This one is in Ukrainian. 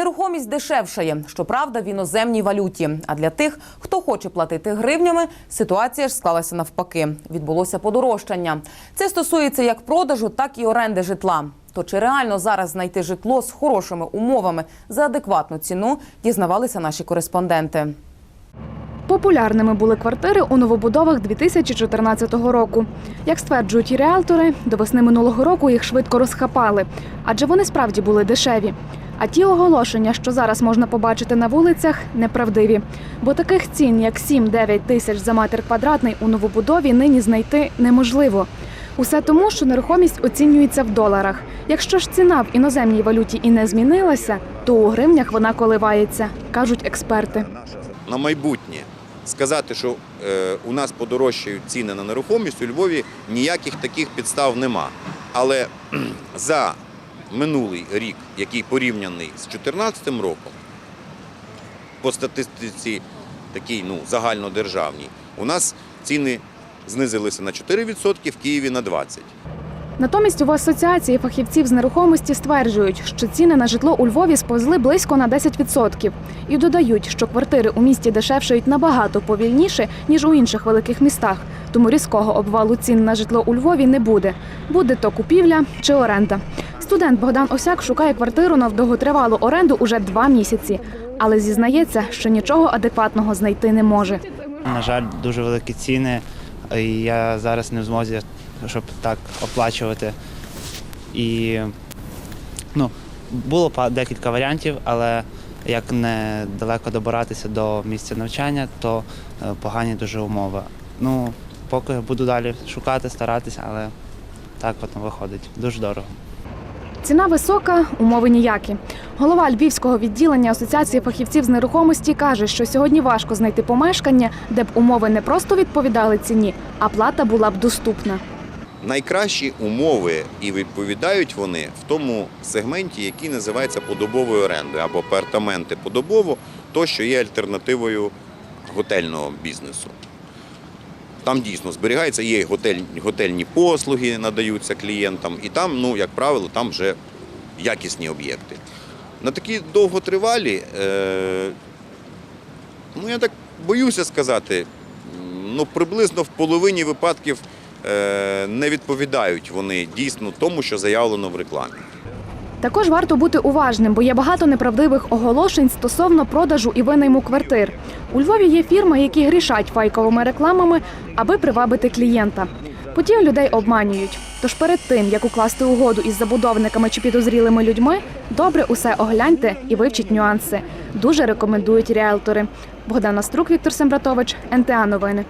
Нерухомість дешевшає, щоправда, в іноземній валюті. А для тих, хто хоче платити гривнями, ситуація ж склалася навпаки. Відбулося подорожчання. Це стосується як продажу, так і оренди житла. То чи реально зараз знайти житло з хорошими умовами за адекватну ціну, дізнавалися наші кореспонденти. Популярними були квартири у новобудовах 2014 року. Як стверджують і реалтори, до весни минулого року їх швидко розхапали, адже вони справді були дешеві. А ті оголошення, що зараз можна побачити на вулицях, неправдиві. Бо таких цін, як 7-9 тисяч за метр квадратний у новобудові, нині знайти неможливо. Усе тому, що нерухомість оцінюється в доларах. Якщо ж ціна в іноземній валюті і не змінилася, то у гривнях вона коливається, кажуть експерти. на майбутнє сказати, що е, у нас подорожчають ціни на нерухомість у Львові, ніяких таких підстав нема. Але за минулий рік, який порівняний з 2014 роком, по статистиці такій ну, загальнодержавній, у нас ціни знизилися на 4%, в Києві на 20%. Натомість у асоціації фахівців з нерухомості стверджують, що ціни на житло у Львові сповзли близько на 10%. І додають, що квартири у місті дешевшають набагато повільніше, ніж у інших великих містах. Тому різкого обвалу цін на житло у Львові не буде. Буде то купівля чи оренда. Студент Богдан Осяк шукає квартиру на довготривалу оренду уже два місяці, але зізнається, що нічого адекватного знайти не може. На жаль, дуже великі ціни, і я зараз не в змозі, щоб так оплачувати. І ну, було декілька варіантів, але як не далеко добиратися до місця навчання, то е, погані дуже умови. Ну, поки буду далі шукати, старатися, але так воно виходить. Дуже дорого. Ціна висока, умови ніякі. Голова львівського відділення Асоціації фахівців з нерухомості каже, що сьогодні важко знайти помешкання, де б умови не просто відповідали ціні, а плата була б доступна. Найкращі умови і відповідають вони в тому сегменті, який називається подобовою орендою або апартаменти подобово, то що є альтернативою готельного бізнесу. Там дійсно зберігається, є готель, готельні послуги, надаються клієнтам, і там, ну, як правило, там вже якісні об'єкти. На такі довготривалі, е, ну я так боюся сказати, ну, приблизно в половині випадків е, не відповідають вони дійсно тому, що заявлено в рекламі. Також варто бути уважним, бо є багато неправдивих оголошень стосовно продажу і винайму квартир. У Львові є фірми, які грішать файковими рекламами, аби привабити клієнта. Потім людей обманюють. Тож перед тим, як укласти угоду із забудовниками чи підозрілими людьми, добре усе огляньте і вивчіть нюанси. Дуже рекомендують ріелтори. Богдана Струк, Віктор Сембратович, НТА Новини.